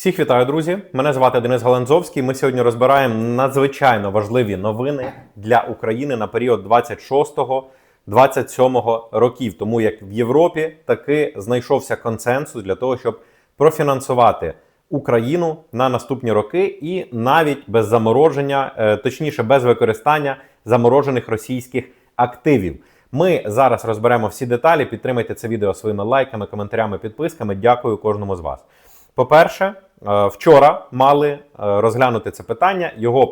Всіх вітаю, друзі! Мене звати Денис Галанзовський. Ми сьогодні розбираємо надзвичайно важливі новини для України на період 26-27 років. Тому як в Європі таки знайшовся консенсус для того, щоб профінансувати Україну на наступні роки, і навіть без замороження, е, точніше, без використання заморожених російських активів. Ми зараз розберемо всі деталі. Підтримайте це відео своїми лайками, коментарями, підписками. Дякую кожному з вас. По-перше, вчора мали е, розглянути це питання. Його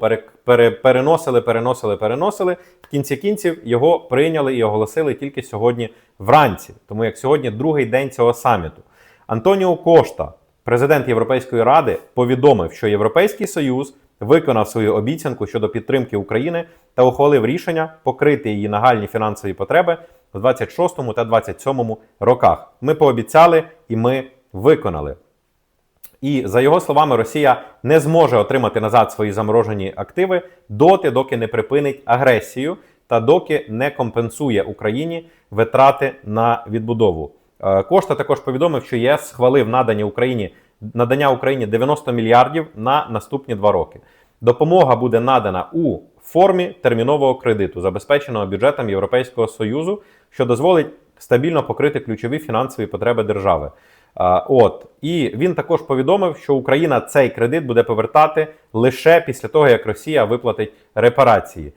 пере, переносили, переносили, переносили. В кінці кінців його прийняли і оголосили тільки сьогодні вранці. Тому як сьогодні другий день цього саміту. Антоніо Кошта, президент Європейської ради, повідомив, що Європейський Союз виконав свою обіцянку щодо підтримки України та ухвалив рішення покрити її нагальні фінансові потреби в 26 та 27 роках. Ми пообіцяли і ми виконали. І за його словами, Росія не зможе отримати назад свої заморожені активи доти, доки не припинить агресію та доки не компенсує Україні витрати на відбудову. Е, Кошта також повідомив, що ЄС схвалив надання Україні надання Україні 90 мільярдів на наступні два роки. Допомога буде надана у формі термінового кредиту, забезпеченого бюджетом Європейського союзу, що дозволить стабільно покрити ключові фінансові потреби держави. От і він також повідомив, що Україна цей кредит буде повертати лише після того, як Росія виплатить репарації.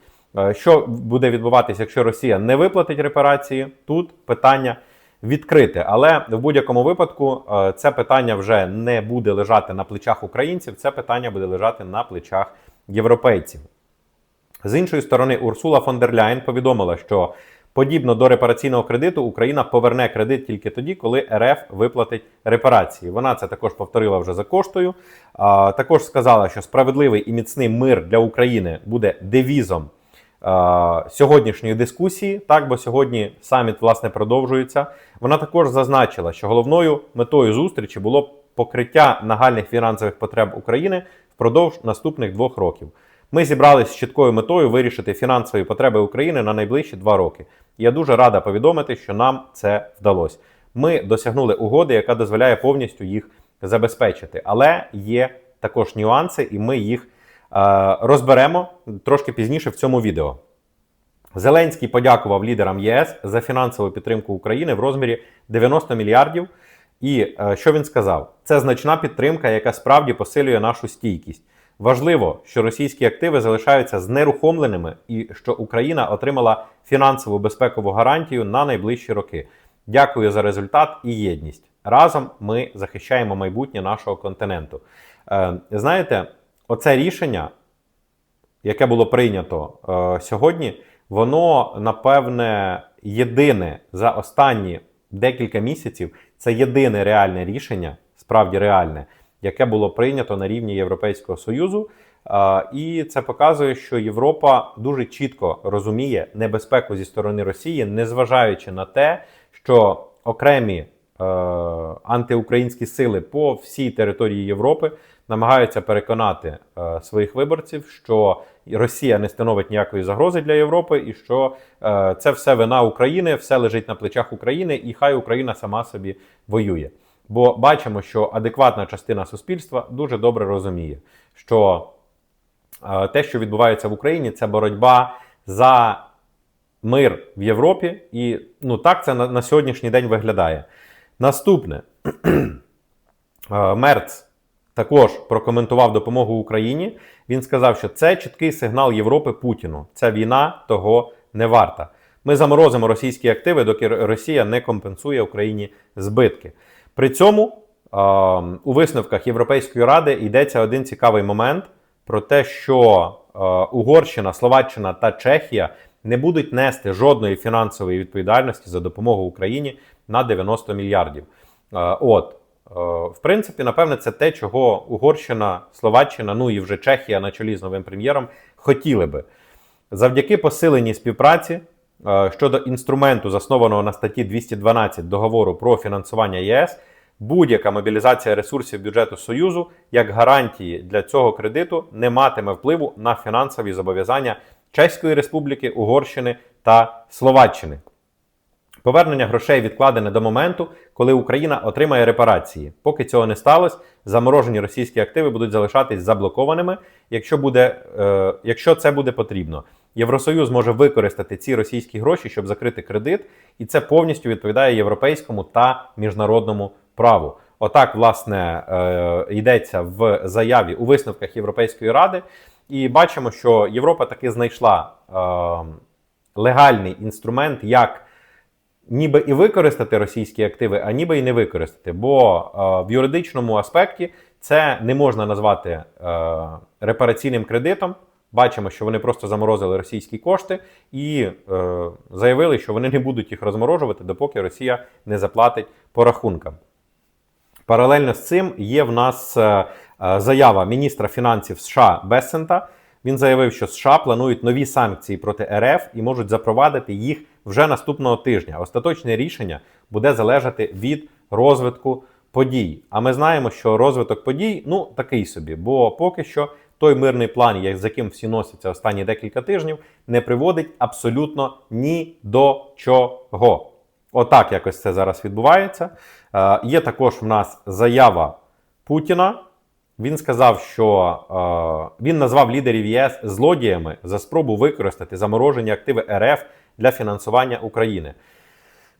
Що буде відбуватися, якщо Росія не виплатить репарації? Тут питання відкрите. Але в будь-якому випадку це питання вже не буде лежати на плечах українців, це питання буде лежати на плечах європейців. З іншої сторони, Урсула фон дер Ляєн повідомила, що подібно до репараційного кредиту Україна поверне кредит тільки тоді, коли РФ виплатить репарації. Вона це також повторила вже за коштою. А, також сказала, що справедливий і міцний мир для України буде девізом а, сьогоднішньої дискусії. Так, бо сьогодні саміт власне продовжується. Вона також зазначила, що головною метою зустрічі було покриття нагальних фінансових потреб України впродовж наступних двох років. Ми зібрались з чіткою метою вирішити фінансові потреби України на найближчі два роки. Я дуже рада повідомити, що нам це вдалося. Ми досягнули угоди, яка дозволяє повністю їх забезпечити. Але є також нюанси, і ми їх е, розберемо трошки пізніше в цьому відео. Зеленський подякував лідерам ЄС за фінансову підтримку України в розмірі 90 мільярдів. І е, що він сказав? Це значна підтримка, яка справді посилює нашу стійкість. Важливо, що російські активи залишаються знерухомленими і що Україна отримала фінансову безпекову гарантію на найближчі роки. Дякую за результат і єдність. Разом ми захищаємо майбутнє нашого континенту. Е, знаєте, оце рішення, яке було прийнято е, сьогодні, воно напевне єдине за останні декілька місяців. Це єдине реальне рішення, справді реальне яке було прийнято на рівні Європейського Союзу. І це показує, що Європа дуже чітко розуміє небезпеку зі сторони Росії, незважаючи на те, що окремі е, антиукраїнські сили по всій території Європи намагаються переконати е, своїх виборців, що Росія не становить ніякої загрози для Європи, і що е, це все вина України, все лежить на плечах України, і хай Україна сама собі воює. Бо бачимо, що адекватна частина суспільства дуже добре розуміє, що е, те, що відбувається в Україні, це боротьба за мир в Європі, і ну так це на, на сьогоднішній день виглядає. Наступне е, Мерц також прокоментував допомогу Україні. Він сказав, що це чіткий сигнал Європи Путіну. Ця війна того не варта. Ми заморозимо російські активи, доки Росія не компенсує Україні збитки. При цьому у висновках Європейської ради йдеться один цікавий момент про те, що Угорщина, Словаччина та Чехія не будуть нести жодної фінансової відповідальності за допомогу Україні на 90 мільярдів. От, в принципі, напевне, це те, чого Угорщина, Словаччина, ну і вже Чехія на чолі з новим прем'єром хотіли би. Завдяки посиленій співпраці щодо інструменту, заснованого на статті 212 договору про фінансування ЄС, будь-яка мобілізація ресурсів бюджету Союзу як гарантії для цього кредиту не матиме впливу на фінансові зобов'язання Чеської Республіки, Угорщини та Словаччини. Повернення грошей відкладене до моменту, коли Україна отримає репарації. Поки цього не сталося, заморожені російські активи будуть залишатись заблокованими, якщо, буде, е, якщо це буде потрібно. Євросоюз може використати ці російські гроші, щоб закрити кредит, і це повністю відповідає європейському та міжнародному праву. Отак, власне, е, йдеться в заяві у висновках Європейської ради. І бачимо, що Європа таки знайшла е, легальний інструмент, як ніби і використати російські активи, а ніби і не використати. Бо е, в юридичному аспекті це не можна назвати репараційним кредитом. Бачимо, що вони просто заморозили російські кошти і е, заявили, що вони не будуть їх розморожувати, допоки Росія не заплатить по рахункам. Паралельно з цим є в нас е, е, заява міністра фінансів США Бессента. Він заявив, що США планують нові санкції проти РФ і можуть запровадити їх вже наступного тижня. Остаточне рішення буде залежати від розвитку подій. А ми знаємо, що розвиток подій ну такий собі, бо поки що той мирний план, з яким всі носяться останні декілька тижнів, не приводить абсолютно ні до чого. Отак якось це зараз відбувається. Е, є також в нас заява Путіна. Він сказав, що е, він назвав лідерів ЄС злодіями за спробу використати заморожені активи РФ для фінансування України.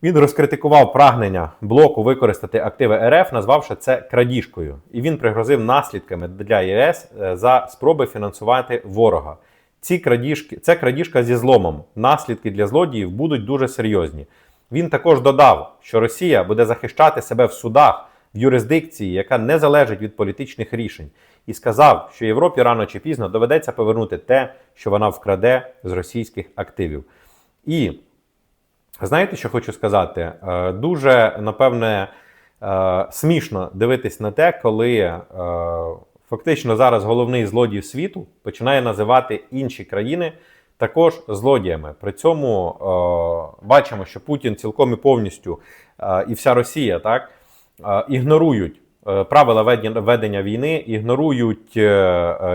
Він розкритикував прагнення блоку використати активи РФ, назвавши це крадіжкою. І він пригрозив наслідками для ЄС е, за спроби фінансувати ворога. Ці крадіжки, це крадіжка зі зломом. Наслідки для злодіїв будуть дуже серйозні. Він також додав, що Росія буде захищати себе в судах в юрисдикції, яка не залежить від політичних рішень, і сказав, що Європі рано чи пізно доведеться повернути те, що вона вкраде з російських активів. І знаєте, що хочу сказати? Е, Дуже напевне е, смішно дивитись на те, коли е, фактично зараз головний злодій світу починає називати інші країни також злодіями. При цьому бачимо, що Путін цілком і повністю і вся Росія так ігнорують. Правила ведення- війни ігнорують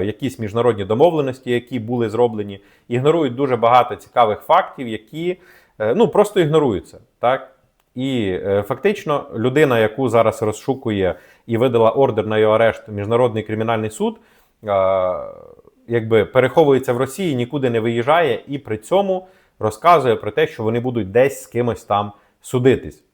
якісь міжнародні домовленості, які були зроблені, ігнорують дуже багато цікавих фактів, які ну просто ігноруються. Так? І е, фактично людина, яку зараз розшукує і видала ордер на його арешт Міжнародний кримінальний суд, е, якби переховується в Росії, нікуди не виїжджає, і при цьому розказує про те, що вони будуть десь з кимось там судитись.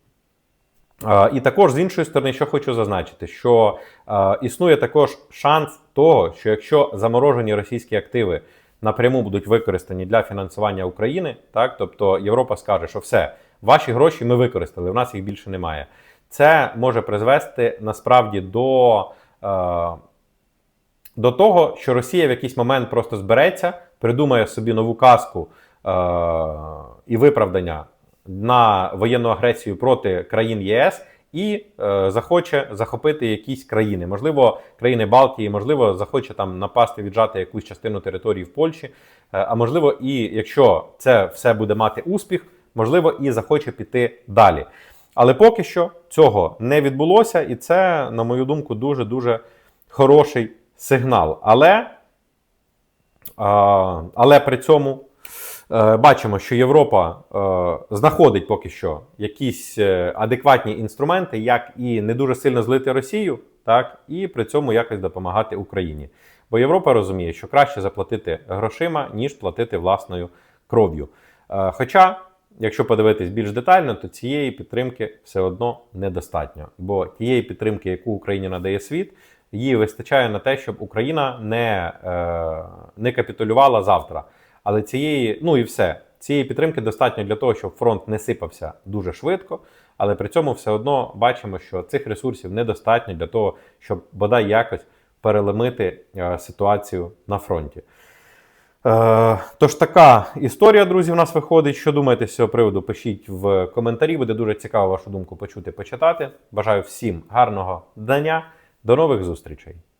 Е, І також з іншої сторони, що хочу зазначити, що е, існує також шанс того, що якщо заморожені російські активи напряму будуть використані для фінансування України, так тобто Європа скаже, що все, ваші гроші ми використали, в нас їх більше немає. Це може призвести насправді до, е, до того, що Росія в якийсь момент просто збереться, придумає собі нову казку е, і виправдання на воєнну агресію проти країн ЄС і е, захоче захопити якісь країни, можливо, країни Балтії, можливо, захоче там напасти, віджати якусь частину території в Польщі. Е, а можливо, і якщо це все буде мати успіх, можливо, і захоче піти далі. Але поки що цього не відбулося, і це, на мою думку, дуже дуже хороший сигнал. Але, а, але при цьому е, бачимо, що Європа е, знаходить поки що якісь е, адекватні інструменти, як і не дуже сильно злити Росію, так і при цьому якось допомагати Україні. Бо Європа розуміє, що краще заплатити грошима, ніж платити власною кров'ю. Е, Хоча, якщо подивитись більш детально, то цієї підтримки все одно недостатньо. Бо тієї підтримки, яку Україні надає світ, її вистачає на те, щоб Україна не, е, не капітулювала завтра. Але цієї, ну і все. Цієї підтримки достатньо для того, щоб фронт не сипався дуже швидко, але при цьому все одно бачимо, що цих ресурсів недостатньо для того, щоб бодай якось переломити е, ситуацію на фронті. Е, тож така історія, друзі, в нас виходить. Що думаєте з цього приводу? Пишіть в коментарі. Буде дуже цікаво вашу думку почути, почитати. Бажаю всім гарного дня. До нових зустрічей!